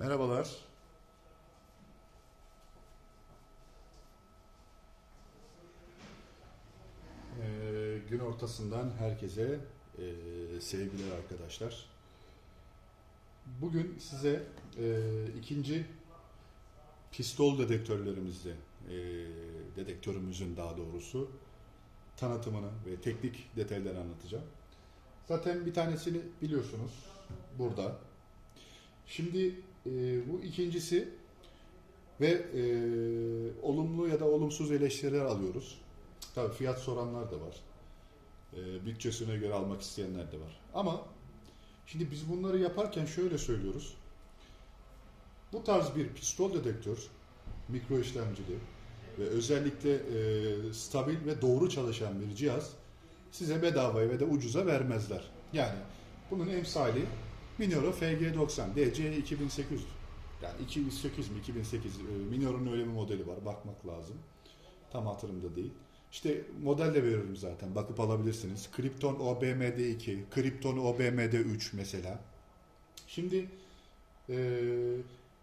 Merhabalar. Ee, gün ortasından herkese e, sevgiler arkadaşlar. Bugün size e, ikinci pistol dedektörlerimizde, e, dedektörümüzün daha doğrusu tanıtımını ve teknik detaylarını anlatacağım. Zaten bir tanesini biliyorsunuz burada. Şimdi e, bu ikincisi ve e, olumlu ya da olumsuz eleştiriler alıyoruz. Tabii fiyat soranlar da var. E, bütçesine göre almak isteyenler de var. Ama şimdi biz bunları yaparken şöyle söylüyoruz. Bu tarz bir pistol dedektör, mikro işlemcili ve özellikle e, stabil ve doğru çalışan bir cihaz size bedavaya ve de ucuza vermezler. Yani bunun emsali Minoro FG90 DC 2800 yani 2008 mi 2008 e, Minoro'nun öyle bir modeli var bakmak lazım. Tam hatırımda değil. İşte model de veriyorum zaten bakıp alabilirsiniz. Krypton OBMD2, Krypton OBMD3 mesela. Şimdi e,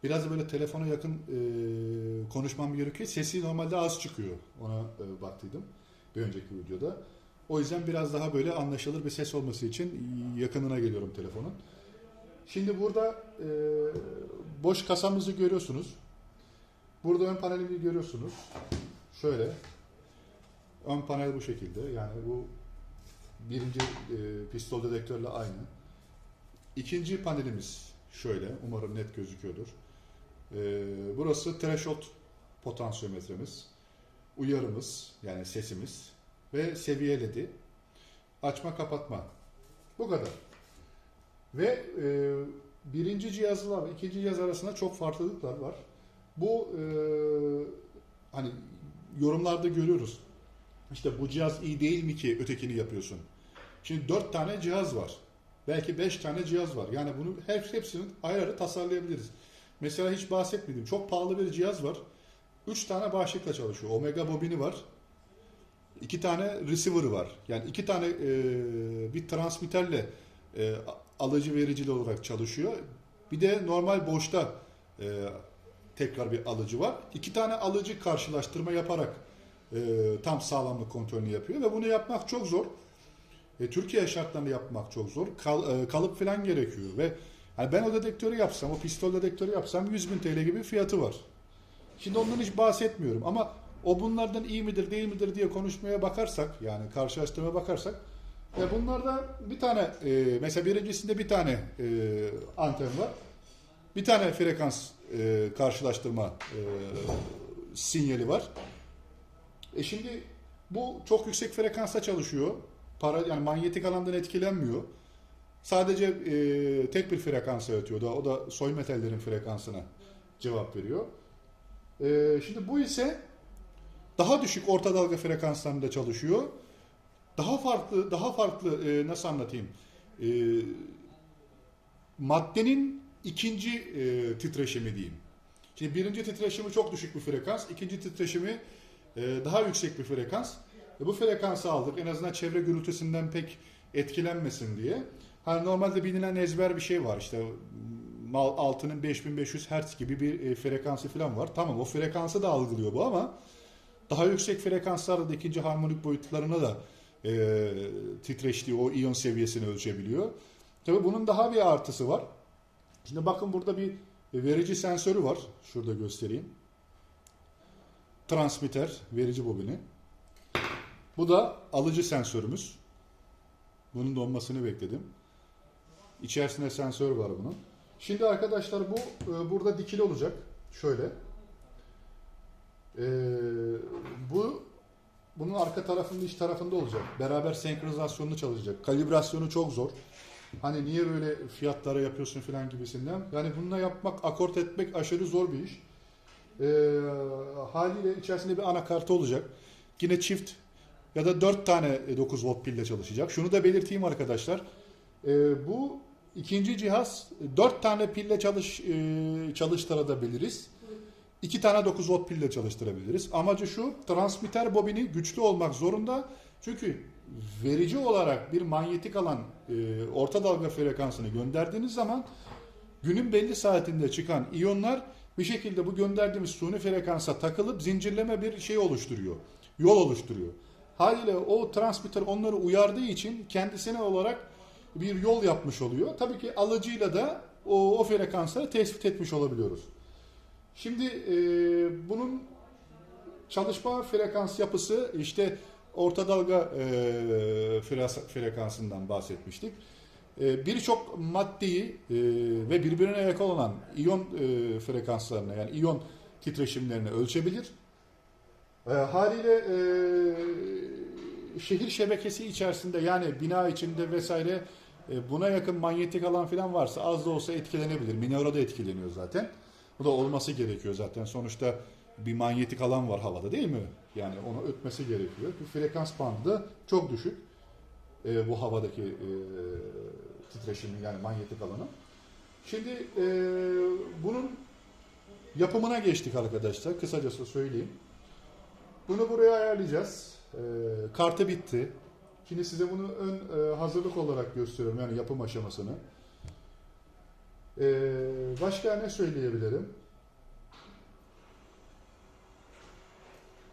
biraz böyle telefona yakın e, konuşmam gerekiyor. Sesi normalde az çıkıyor. Ona e, baktıydım bir önceki videoda. O yüzden biraz daha böyle anlaşılır bir ses olması için yakınına geliyorum telefonun. Şimdi burada e, boş kasamızı görüyorsunuz. Burada ön panelimi görüyorsunuz. Şöyle. Ön panel bu şekilde. Yani bu birinci e, pistol dedektörle aynı. İkinci panelimiz şöyle. Umarım net gözüküyordur. E, burası threshold potansiyometremiz. Uyarımız yani sesimiz ve seviye ledi. Açma kapatma. Bu kadar. Ve e, birinci cihazla ve ikinci cihaz arasında çok farklılıklar var. Bu e, hani yorumlarda görüyoruz. İşte bu cihaz iyi değil mi ki ötekini yapıyorsun? Şimdi dört tane cihaz var. Belki beş tane cihaz var. Yani bunu her hepsinin ayrı ayrı tasarlayabiliriz. Mesela hiç bahsetmedim. Çok pahalı bir cihaz var. Üç tane başlıkla çalışıyor. Omega bobini var. İki tane receiver var. Yani iki tane e, bir transmitterle e, alıcı vericili olarak çalışıyor. Bir de normal boşta e, tekrar bir alıcı var. İki tane alıcı karşılaştırma yaparak e, tam sağlamlık kontrolünü yapıyor ve bunu yapmak çok zor. E, Türkiye şartlarında yapmak çok zor. Kal, e, kalıp falan gerekiyor ve yani ben o dedektörü yapsam, o pistol dedektörü yapsam 100 bin TL gibi fiyatı var. Şimdi ondan hiç bahsetmiyorum ama o bunlardan iyi midir değil midir diye konuşmaya bakarsak yani karşılaştırmaya bakarsak e bunlarda bir tane e, mesela birincisinde bir tane e, anten var. Bir tane frekans e, karşılaştırma e, sinyali var. E şimdi bu çok yüksek frekansta çalışıyor. Para yani manyetik alandan etkilenmiyor. Sadece e, tek bir frekansa yatıyor. da O da soy metallerin frekansına cevap veriyor. E, şimdi bu ise daha düşük orta dalga frekanslarında çalışıyor. Daha farklı, daha farklı e, nasıl anlatayım? E, maddenin ikinci e, titreşimi diyeyim. Şimdi birinci titreşimi çok düşük bir frekans, ikinci titreşimi e, daha yüksek bir frekans. E, bu frekansı aldık en azından çevre gürültüsünden pek etkilenmesin diye. Hani normalde bilinen ezber bir şey var işte altının 5500 Hz gibi bir e, frekansı falan var. Tamam o frekansı da algılıyor bu ama daha yüksek frekanslarda da ikinci harmonik boyutlarına da e, titreştiği o iyon seviyesini ölçebiliyor. Tabii bunun daha bir artısı var. Şimdi bakın burada bir verici sensörü var. Şurada göstereyim. Transmitter, verici bobini. Bu da alıcı sensörümüz. Bunun donmasını bekledim. İçerisinde sensör var bunun. Şimdi arkadaşlar bu e, burada dikili olacak. Şöyle. E, bu bunun arka tarafında iç tarafında olacak. Beraber senkronizasyonunu çalışacak. Kalibrasyonu çok zor. Hani niye böyle fiyatlara yapıyorsun falan gibisinden. Yani bununla yapmak, akort etmek aşırı zor bir iş. E, haliyle içerisinde bir anakartı olacak. Yine çift ya da 4 tane 9 volt pille çalışacak. Şunu da belirteyim arkadaşlar. E, bu ikinci cihaz 4 tane pille çalış e, çalıştırabiliriz. 2 tane 9 volt pille çalıştırabiliriz. Amacı şu, transmitter bobini güçlü olmak zorunda. Çünkü verici olarak bir manyetik alan e, orta dalga frekansını gönderdiğiniz zaman günün belli saatinde çıkan iyonlar bir şekilde bu gönderdiğimiz suni frekansa takılıp zincirleme bir şey oluşturuyor. Yol oluşturuyor. Haliyle o transmitter onları uyardığı için kendisine olarak bir yol yapmış oluyor. Tabii ki alıcıyla da o, o frekansları tespit etmiş olabiliyoruz. Şimdi e, bunun çalışma frekans yapısı işte orta dalga e, frekansından bahsetmiştik. E, Birçok maddeyi e, ve birbirine yakın olan iyon e, frekanslarını yani iyon titreşimlerini ölçebilir. E, haliyle e, şehir şebekesi içerisinde yani bina içinde vesaire e, buna yakın manyetik alan falan varsa az da olsa etkilenebilir. Minora da etkileniyor zaten. Bu da olması gerekiyor zaten. Sonuçta bir manyetik alan var havada değil mi? Yani onu ötmesi gerekiyor. Bir frekans bandı da çok düşük. E, bu havadaki e, titreşimin yani manyetik alanı. Şimdi e, bunun yapımına geçtik arkadaşlar. Kısacası söyleyeyim. Bunu buraya ayarlayacağız. E, kartı bitti. Şimdi size bunu ön e, hazırlık olarak gösteriyorum. Yani yapım aşamasını. E, başka ne söyleyebilirim?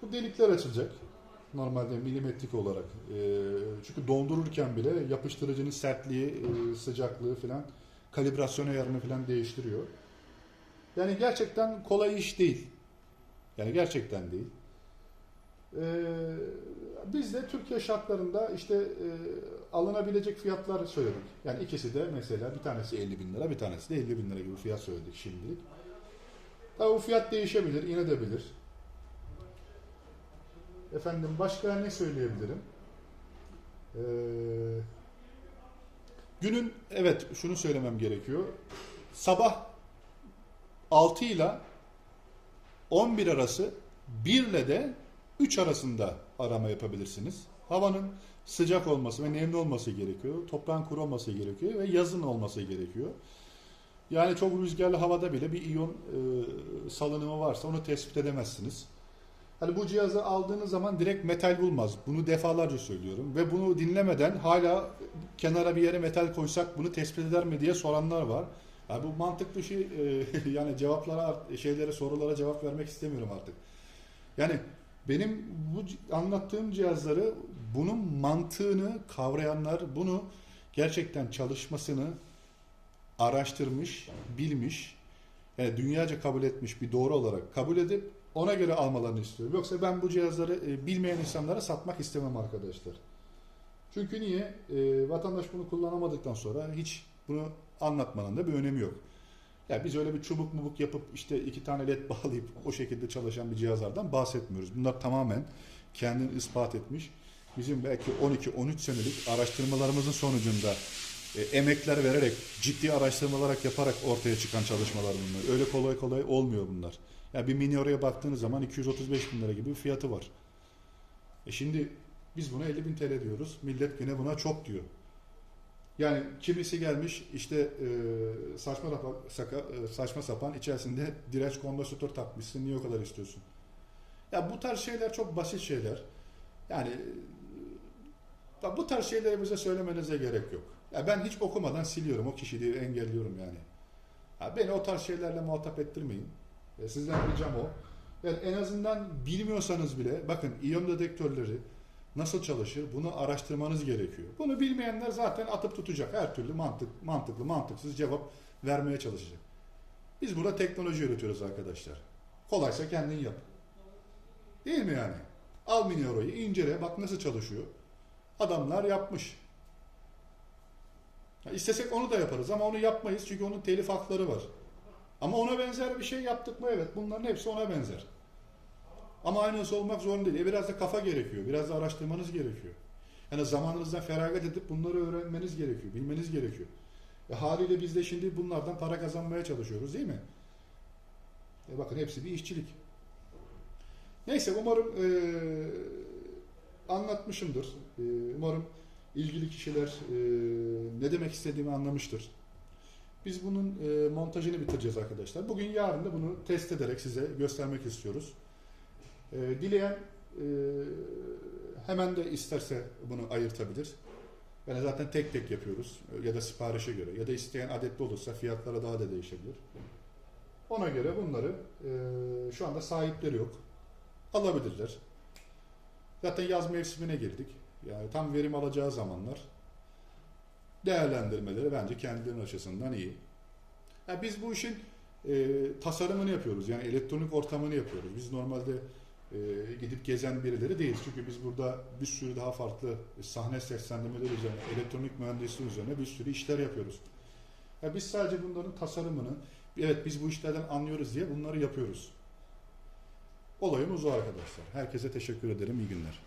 Bu delikler açılacak. Normalde milimetrik olarak. E, çünkü dondururken bile yapıştırıcının sertliği, e, sıcaklığı falan kalibrasyon ayarını falan değiştiriyor. Yani gerçekten kolay iş değil. Yani gerçekten değil. Ee, biz de Türkiye şartlarında işte e, alınabilecek fiyatlar söyledik. Yani ikisi de mesela bir tanesi 50 bin lira, bir tanesi de 50 bin lira gibi fiyat söyledik şimdilik. Tabi bu fiyat değişebilir, inebilir. Efendim başka ne söyleyebilirim? Ee, günün evet şunu söylemem gerekiyor. Sabah 6 ile 11 arası 1 ile de 3 arasında arama yapabilirsiniz. Havanın sıcak olması ve nemli olması gerekiyor. Toprağın kuru olması gerekiyor ve yazın olması gerekiyor. Yani çok rüzgarlı havada bile bir iyon e, salınımı varsa onu tespit edemezsiniz. Hani bu cihazı aldığınız zaman direkt metal bulmaz. Bunu defalarca söylüyorum. Ve bunu dinlemeden hala kenara bir yere metal koysak bunu tespit eder mi diye soranlar var. Yani bu mantık dışı e, yani cevaplara şeylere sorulara cevap vermek istemiyorum artık. Yani benim bu anlattığım cihazları bunun mantığını kavrayanlar bunu gerçekten çalışmasını araştırmış, bilmiş, yani dünyaca kabul etmiş bir doğru olarak kabul edip ona göre almalarını istiyorum. Yoksa ben bu cihazları e, bilmeyen insanlara satmak istemem arkadaşlar. Çünkü niye? E, vatandaş bunu kullanamadıktan sonra hiç bunu anlatmanın da bir önemi yok. Ya biz öyle bir çubuk mubuk yapıp işte iki tane led bağlayıp o şekilde çalışan bir cihazlardan bahsetmiyoruz. Bunlar tamamen kendini ispat etmiş. Bizim belki 12-13 senelik araştırmalarımızın sonucunda e, emekler vererek, ciddi araştırmalar yaparak ortaya çıkan çalışmalar bunlar. Öyle kolay kolay olmuyor bunlar. Ya bir mini oraya baktığınız zaman 235 bin lira gibi bir fiyatı var. E şimdi biz buna 50 bin TL diyoruz. Millet yine buna çok diyor. Yani kimisi gelmiş işte e, saçma sapan, saka, e, saçma sapan içerisinde direnç kondansatör takmışsın. Niye o kadar istiyorsun? Ya bu tarz şeyler çok basit şeyler. Yani e, bu tarz şeyleri bize söylemenize gerek yok. Ya ben hiç okumadan siliyorum. O kişiliği engelliyorum yani. Ya beni o tarz şeylerle muhatap ettirmeyin. E, sizden ricam o. Yani en azından bilmiyorsanız bile bakın iyon dedektörleri nasıl çalışır bunu araştırmanız gerekiyor. Bunu bilmeyenler zaten atıp tutacak. Her türlü mantık, mantıklı, mantıksız cevap vermeye çalışacak. Biz burada teknoloji üretiyoruz arkadaşlar. Kolaysa kendin yap. Değil mi yani? Al mini orayı, incele, bak nasıl çalışıyor. Adamlar yapmış. Ya istesek onu da yaparız ama onu yapmayız çünkü onun telif hakları var. Ama ona benzer bir şey yaptık mı? Evet. Bunların hepsi ona benzer. Ama aynısı olmak zorunda değil. E biraz da kafa gerekiyor. Biraz da araştırmanız gerekiyor. Yani zamanınızdan feragat edip bunları öğrenmeniz gerekiyor. Bilmeniz gerekiyor. E haliyle biz de şimdi bunlardan para kazanmaya çalışıyoruz değil mi? E bakın hepsi bir işçilik. Neyse umarım e, anlatmışımdır. E, umarım ilgili kişiler e, ne demek istediğimi anlamıştır. Biz bunun e, montajını bitireceğiz arkadaşlar. Bugün yarın da bunu test ederek size göstermek istiyoruz. E, dileyen hemen de isterse bunu ayırtabilir. Yani zaten tek tek yapıyoruz ya da siparişe göre ya da isteyen adetli olursa fiyatlara daha da değişebilir. Ona göre bunları e, şu anda sahipleri yok. Alabilirler. Zaten yaz mevsimine girdik. Yani tam verim alacağı zamanlar değerlendirmeleri bence kendilerinin açısından iyi. Yani biz bu işin e, tasarımını yapıyoruz. Yani elektronik ortamını yapıyoruz. Biz normalde e, gidip gezen birileri değiliz. Çünkü biz burada bir sürü daha farklı sahne seslendirmeleri üzerine, elektronik mühendisliği üzerine bir sürü işler yapıyoruz. Yani biz sadece bunların tasarımını, evet biz bu işlerden anlıyoruz diye bunları yapıyoruz. Olayımız o arkadaşlar. Herkese teşekkür ederim. İyi günler.